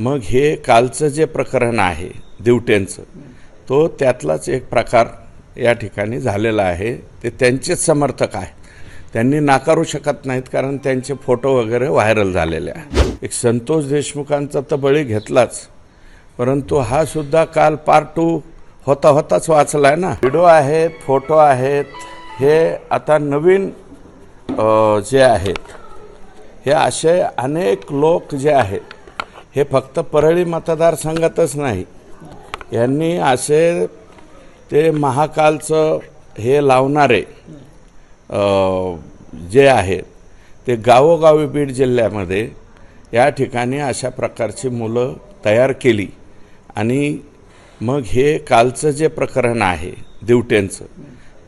मग हे कालचं जे प्रकरण आहे दिवट्यांचं तो त्यातलाच एक प्रकार या ठिकाणी झालेला आहे. ते त्यांचेच समर्थक आहे त्यांनी नाकारू शकत नाहीत कारण त्यांचे फोटो वगैरे व्हायरल झालेले आहे एक संतोष देशमुखांचा तर बळी घेतलाच. परंतु हा सुद्धा काल पार्ट टू होता होताच वाचला आहे ना. व्हिडिओ आहेत फोटो आहेत. हे आता नवीन जे आहेत हे असे अनेक लोक जे आहेत हे फक्त परळी मतदारसंघातच नाही. यांनी असे ते महाकालचं हे लावणारे जे आहे ते गावोगावी बीड जिल्ह्यामध्ये या ठिकाणी अशा प्रकारची मुलं तयार केली आणि मग हे कालचं जे प्रकरण आहे दिवट्यांचं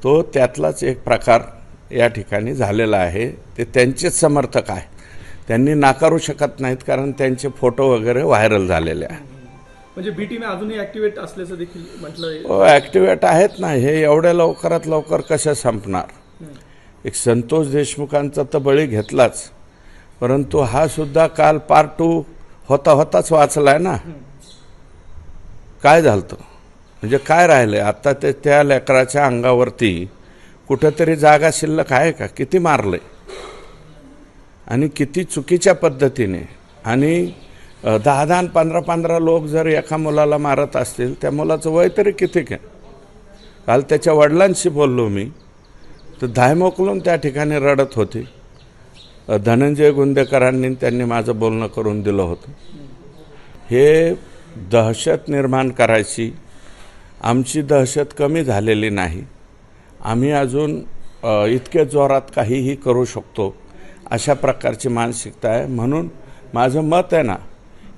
तो त्यातलाच एक प्रकार या ठिकाणी झालेला आहे. ते त्यांचेच समर्थक आहे. त्यांनी नाकारू शकत नाहीत कारण त्यांचे फोटो वगैरे व्हायरल झालेले आहे म्हणजे बी टीम अजूनही ऍक्टिव्हेट असल्याचं देखील म्हटलं हो ॲक्टिवेट आहेत ना. हे एवढ्या लवकरात लवकर कशा संपणार? एक संतोष देशमुखांचा तर बळी घेतलाच. परंतु हा सुद्धा काल पार्ट टू होता होताच वाचलाय ना. काय झालं म्हणजे काय राहिलंय? आता ते त्या लेकराच्या अंगावरती कुठंतरी जागा शिल्लक आहे का? किती मारलंय? आणि किती चुकीच्या पद्धतीने. आणि दहा दहा पंधरा पंधरा लोक जर एका मुलाला मारत असतील त्या मुलाचं वय तरी किती काय? काल त्याच्या वडिलांशी बोललो मी. तर धाय मोकलून त्या ठिकाणी रडत होती. धनंजय गुंदेकरांनी त्यांनी माझं बोलणं करून दिलं होतं. हे दहशत निर्माण करायची आमची दहशत कमी झालेली नाही. आम्ही अजून इतक्या इतके जोरात काहीही करू शकतो. अशा प्रकारची मानसिकता आहे. म्हणून माझं मत आहे ना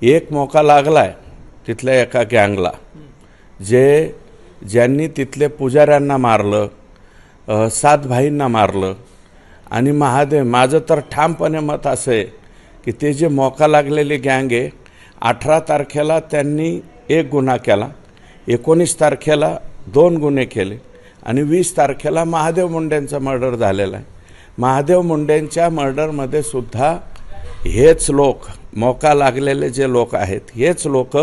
एक मोका लागला आहे तिथल्या एका गँगला. जे ज्यांनी तिथले पुजाऱ्यांना मारलं सात भाईंना मारलं आणि महादेव माझं तर ठामपणे मत असं आहे की ते जे मोका लागलेली गँग आहे अठरा तारखेला त्यांनी एक गुन्हा केला एकोणीस तारखेला दोन गुन्हे केले आणि वीस तारखेला महादेव मुंडेंचा मर्डर झालेला आहे. महादेव मुंडेंच्या मर्डरमध्ये सुद्धा हेच लोक मोका लागलेले जे लोक आहेत हेच लोक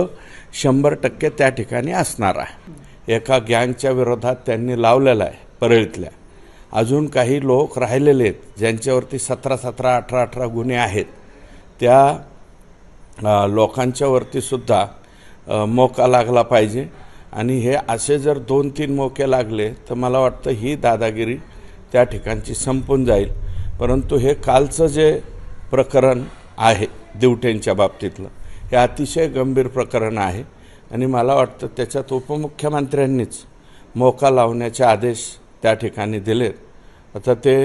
शंभर टक्के त्या ठिकाणी असणार आहे. एका गँगच्या विरोधात त्यांनी लावलेला आहे परळीतल्या. अजून काही लोक राहिलेले आहेत ज्यांच्यावरती सतरा सतरा अठरा अठरा गुन्हे आहेत. त्या लोकांच्यावरतीसुद्धा लोकांच्यावरती सुद्धा मोका लागला पाहिजे. आणि हे असे जर दोन तीन मोके लागले तर मला वाटतं ही दादागिरी त्या ठिकाणची संपून जाईल. परंतु हे कालचं जे प्रकरण आहे दिवटेंच्या बाबतीतलं हे अतिशय गंभीर प्रकरण आहे. आणि मला वाटतं त्याच्यात उपमुख्यमंत्र्यांनीच मोका लावण्याचे आदेश त्या ठिकाणी दिलेत. आता ते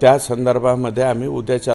त्या संदर्भामध्ये आम्ही उद्याच्या